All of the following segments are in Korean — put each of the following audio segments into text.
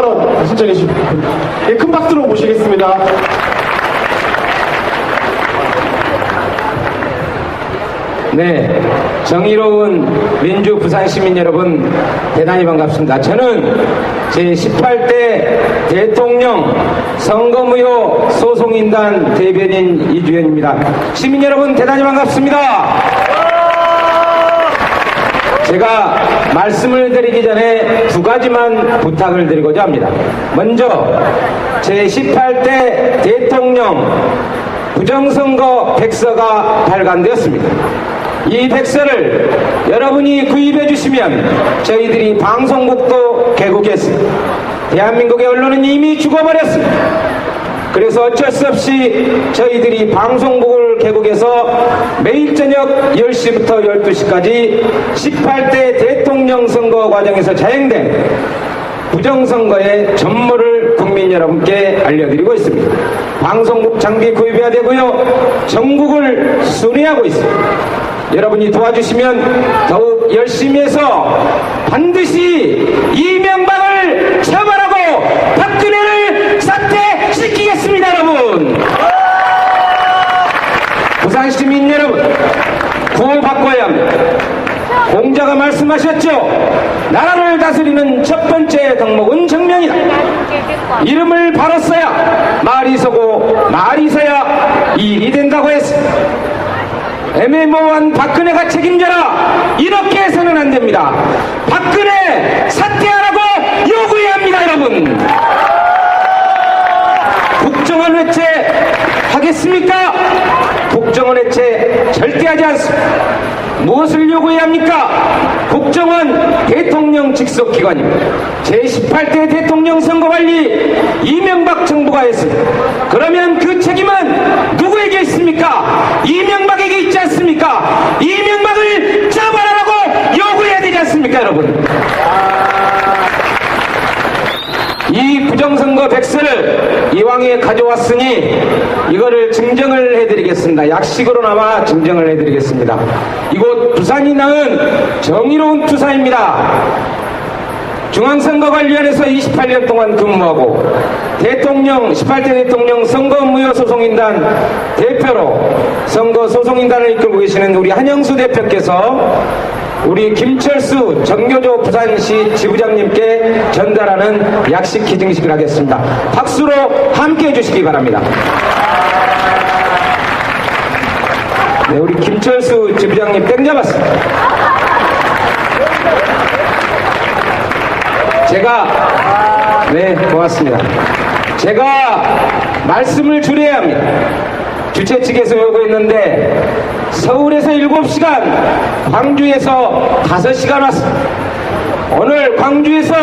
발언 신청해 주시면 예, 큰 박수로 모시겠습니다. 네, 정의로운 민주 부산 시민 여러분 대단히 반갑습니다. 저는 제 18대 대통령 선거무효 소송인단 대변인 이주연입니다. 시민 여러분 대단히 반갑습니다. 제가 말씀을 드리기 전에 두 가지만 부탁을 드리고자 합니다. 먼저 제18대 대통령 부정선거 백서가 발간되었습니다. 이 백서를 여러분이 구입해 주시면 저희들이 방송국도 개국했습니다. 대한민국의 언론은 이미 죽어버렸습니다. 그래서 어쩔 수 없이 저희들이 방송국 을 개국해서 매일 저녁 10시부터 12시까지 18대 대통령 선거 과정에서 자행된 부정선거의 전모를 국민 여러분께 알려드리고 있습니다. 방송국 장비 구입해야 되고요. 전국을 순회하고 있습니다. 여러분이 도와주시면 더욱 열심히 해서 반드시 이명박을 처벌하고 박근혜를 사퇴시키겠습니다, 여러분. 부산 시민 여러분, 구호바꿔야 합니다. 공자가 말씀하셨죠. 나라를 다스리는 첫 번째 덕목은 정명이다. 이름을 바로 써야 말이 서고 말이 서야 일이 된다고 했습니다. 애매모호한 박근혜가 책임져라 이렇게 해서는 안 됩니다. 박근혜 사퇴하라고 요구해야 합니다, 여러분. 국정원 해체 하겠습니까? 국정원 해체 절대 하지 않습니다. 무엇을 요구해야 합니까? 국정원 대통령 직속 기관입니다. 제18대 대통령 선거관리 이명박 정부가 했습니다. 그러면 그 책임은 누구에게 있습니까? 이명박에게 있지 않습니까? 이명박을 처벌하라고 요구해야 되지 않습니까, 여러분? 이 부정선거 백서를 이왕에 가져왔으니 이거를 증정을 해드리겠습니다. 약식으로나마 증정을 해드리겠습니다. 이곳 부산이 낳은 정의로운 투사입니다. 중앙선거관리원에서 28년 동안 근무하고 대통령 18대 대통령 선거무효소송인단 대표로 선거소송인단을 이끌고 계시는 우리 한영수 대표께서 우리 김철수 정교조 부산시 지부장님께 전달하는 약식 기증식을 하겠습니다. 박수로 함께 해 주시기 바랍니다. 네, 우리 김철수 지부장님 땡 잡았습니다. 제가 네 고맙습니다. 제가 말씀을 줄여야 합니다. 주최 측에서 요구했는데 서울에서 7시간, 광주에서 5시간 왔습니다. 오늘 광주에서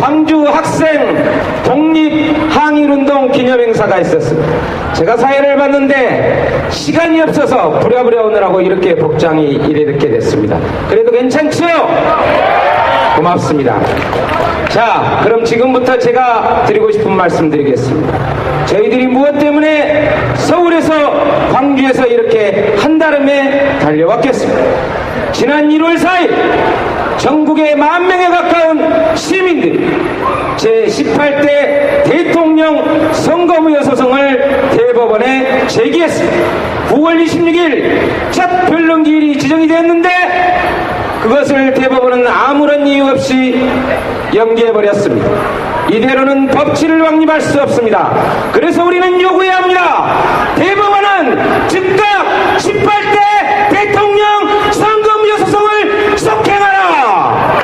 광주 학생 독립 항일운동 기념행사가 있었습니다. 제가 사회를 봤는데 시간이 없어서 부랴부랴 오느라고 이렇게 복장이 이렇게 됐습니다. 그래도 괜찮죠? 고맙습니다. 자, 그럼 지금부터 제가 드리고 싶은 말씀 드리겠습니다. 저희들이 무엇 때문에 서울에서 광주에서 이렇게 한달음에 달려왔겠습니까? 지난 1월 4일 전국의 만 명에 가까운 시민들이 제18대 대통령 선거무효 소송을 대법원에 제기했습니다. 9월 26일 첫 변론기일이 지정이 됐는데 그것을 대법원은 아무런 이유 없이 연기해버렸습니다. 이대로는 법치를 확립할 수 없습니다. 그래서 우리는 요구해야 합니다. 대법원은 즉각 18대 대통령 선거무효 소송을 속행하라!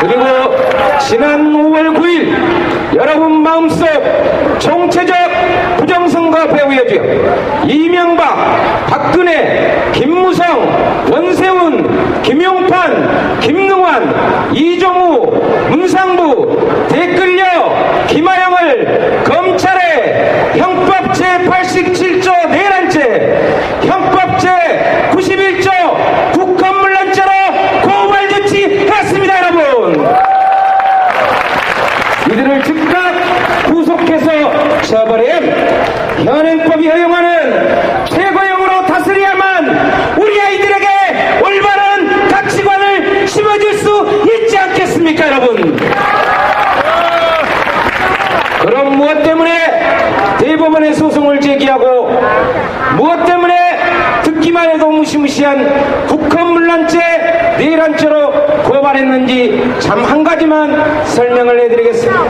그리고 지난 5월 9일 여러분 마음속 정체적 배후의 주역 이명박, 박근혜, 김무성, 원세훈, 김용판, 김능환, 이종우, 문상부, 댓글녀, 김하영을 검찰에 형법 제87조 내란죄, 형법 제91조 국헌문란죄로 고발 조치했습니다, 여러분. 이들을 즉각 구속해서 합니다. 현행법이 허용하는 최고형으로 다스려야만 우리 아이들에게 올바른 가치관을 심어줄 수 있지 않겠습니까 여러분? 그럼 무엇 때문에 대법원에 소송을 제기하고 무엇 때문에 듣기만 해도 무시무시한 국헌물란죄 내란죄로 고발했는지 참 한 가지만 설명을 해드리겠습니다.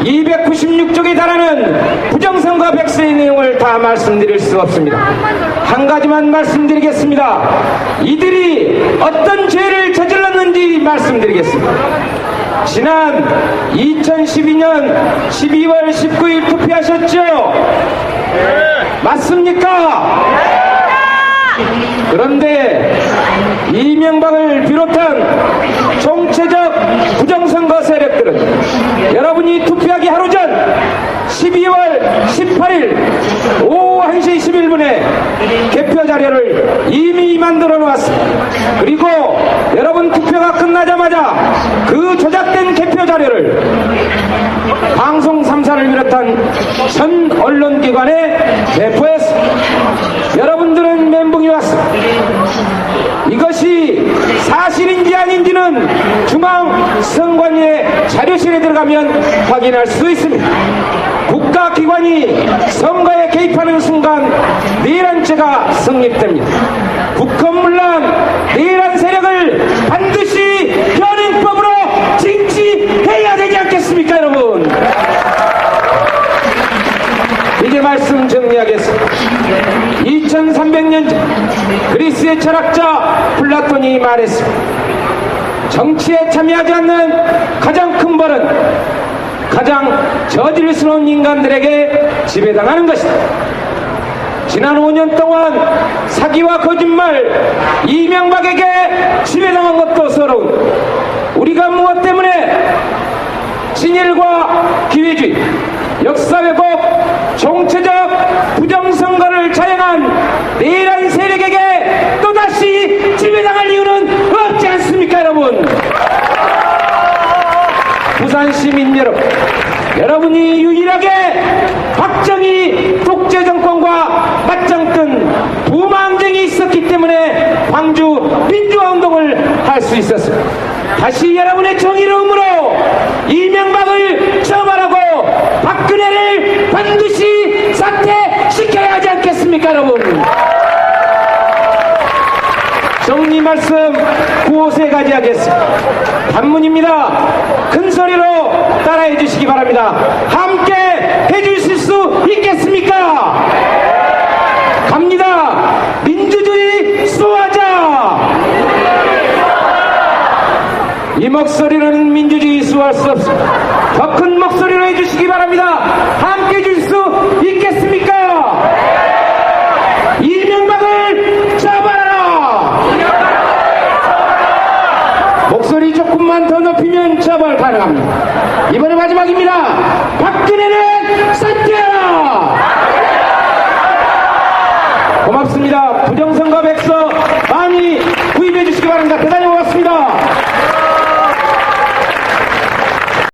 296쪽에 달하는 부정선거 백서의 내용을 다 말씀드릴 수 없습니다. 한 가지만 말씀드리겠습니다. 이들이 어떤 죄를 저질렀는지 말씀드리겠습니다. 지난 2012년 12월 19일 투표하셨죠? 맞습니까? 그런데 이명박을 비롯한 정체적 부정선거 세력들은 여러분이 투표하기 하루 전 12월 18일 오후 1시 11분에 개표 자료를 이미 만들어 놓았습니다. 그리고 여러분 투표가 끝나자마자 그 조작된 개표 자료를 방송 3사를 비롯한 전 언론기관에 배포했습니다. 여러분들은 멘붕이 왔습니다. 이것이 사실인지 아닌지는 중앙선관위의 자료실에 들어가면 확인할 수 있습니다. 국가기관이 선거에 개입하는 순간 내란죄가 성립됩니다. 국헌문란 내란 세력을 반드시 현행법으로 징치해야 되지 않겠습니까 여러분? 이제 말씀 정리하겠습니다. 2300년 전 그리스의 철학자 플라톤이 말했습니다. 정치에 참여하지 않는 가장 큰 벌은 가장 저질스러운 인간들에게 지배당하는 것이다. 지난 5년 동안 사기와 거짓말, 이명박에게 지배당한 것도 서러운 우리가 무엇 때문에 진일과 기회주의, 역사 왜곡, 정체적 부정선거를 자행한 내란 세력에게 또다시 지배당할 이유는 없지 않습니까 여러분? 부산 시민 여러분, 여러분이 유일하게 박정희 독재 정권과 맞짱 뜬 부망쟁이 있었기 때문에 광주 민주화 운동을 할 수 있었습니다. 다시 여러분의 정의로움으로 이명박을 처벌하고 박근혜를 반드시 사퇴시켜야 하지 않겠습니까, 여러분? 정리 말씀 구호세 가지 하겠습니다. 단문입니다. 큰 소리로 따라해 주시기 바랍니다. 함께 해 주실 수 있겠습니까? 갑니다. 민주주의 수호하자. 이 목소리는 민주주의 수호할 수 없습니다. 더 큰 목소리로 해주시기 바랍니다. 함께 해줄 수 있겠습니까? 이명박을 잡아라! 목소리 조금만 더 높이면 처벌 가능합니다. 이번에 마지막입니다. 박근혜는